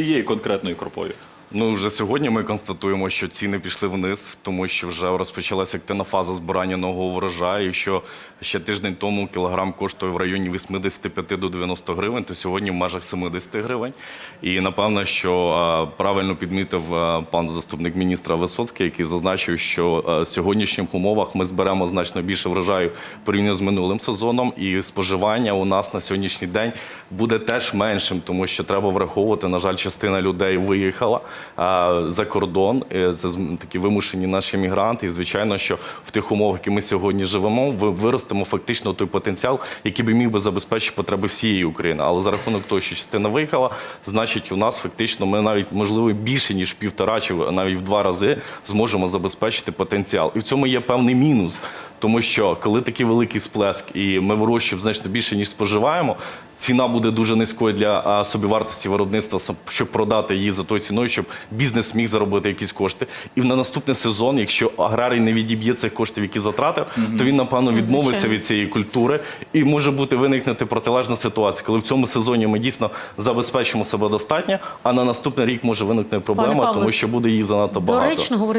цією конкретною кропою? Ну, вже сьогодні ми констатуємо, що ціни пішли вниз, тому що вже розпочалася активна фаза збирання нового врожаю. Що ще тиждень тому кілограм коштує в районі 85 до 90 гривень, то сьогодні в межах 70 гривень. І напевно, що правильно підмітив пан заступник міністра Висоцький, який зазначив, що в сьогоднішніх умовах ми зберемо значно більше врожаю порівняно з минулим сезоном, і споживання у нас на сьогоднішній день буде теж меншим, тому що треба враховувати, на жаль, частина людей виїхала за кордон. Е, Це такі вимушені наші мігранти. І звичайно, що в тих умовах, які ми сьогодні живемо, ви- виростемо фактично той потенціал, який би міг би забезпечити потреби всієї України. Але за рахунок того, що частина виїхала, значить, у нас фактично ми навіть можливо більше ніж півтора чи навіть в два рази зможемо забезпечити потенціал. І в цьому є певний мінус. Тому що коли такий великий сплеск, і ми вирощуємо значно більше ніж споживаємо, ціна буде дуже низькою для собівартості виробництва, щоб продати її за тою ціною, щоб бізнес міг заробити якісь кошти. І на наступний сезон, якщо аграрій не відіб'є цих коштів, які затратив, то він напевно відмовиться від цієї культури, і може бути виникнути протилежна ситуація, коли в цьому сезоні ми дійсно забезпечимо себе достатньо, а на наступний рік може виникнути проблема, Павле, тому що буде її занадто багато. Доречно говорити